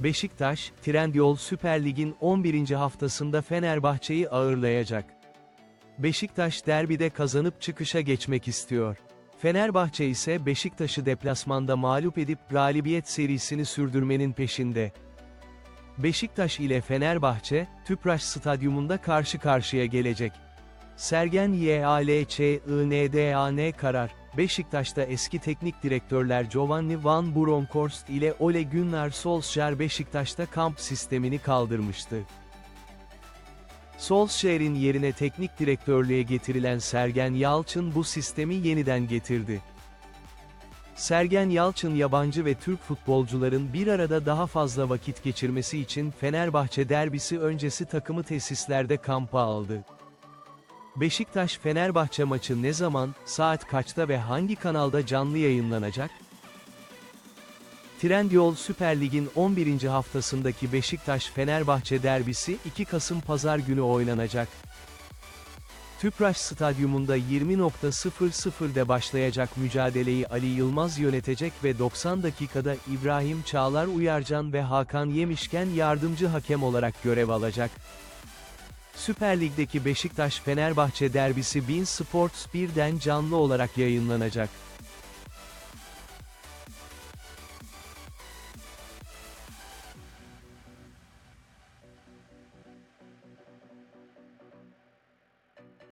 Beşiktaş, Trendyol Süper Lig'in 11. haftasında Fenerbahçe'yi ağırlayacak. Beşiktaş derbide kazanıp çıkışa geçmek istiyor. Fenerbahçe ise Beşiktaş'ı deplasmanda mağlup edip galibiyet serisini sürdürmenin peşinde. Beşiktaş ile Fenerbahçe, Tüpraş Stadyumunda karşı karşıya gelecek. Sergen YALÇINDAN karar, Beşiktaş'ta eski teknik direktörler Giovanni Van Bronckhorst ile Ole Gunnar Solskjaer Beşiktaş'ta kamp sistemini kaldırmıştı. Solskjaer'in yerine teknik direktörlüğe getirilen Sergen Yalçın bu sistemi yeniden getirdi. Sergen Yalçın yabancı ve Türk futbolcuların bir arada daha fazla vakit geçirmesi için Fenerbahçe derbisi öncesi takımı tesislerde kampa aldı. Beşiktaş-Fenerbahçe maçı ne zaman, saat kaçta ve hangi kanalda canlı yayınlanacak? Trendyol Süper Lig'in 11. haftasındaki Beşiktaş-Fenerbahçe derbisi 2 Kasım Pazar günü oynanacak. Tüpraş Stadyumunda 20.00'de başlayacak mücadeleyi Ali Yılmaz yönetecek ve 90 dakikada İbrahim Çağlar Uyarcan ve Hakan Yemişken yardımcı hakem olarak görev alacak. Süper Lig'deki Beşiktaş-Fenerbahçe derbisi Bein Sports 1'den canlı olarak yayınlanacak.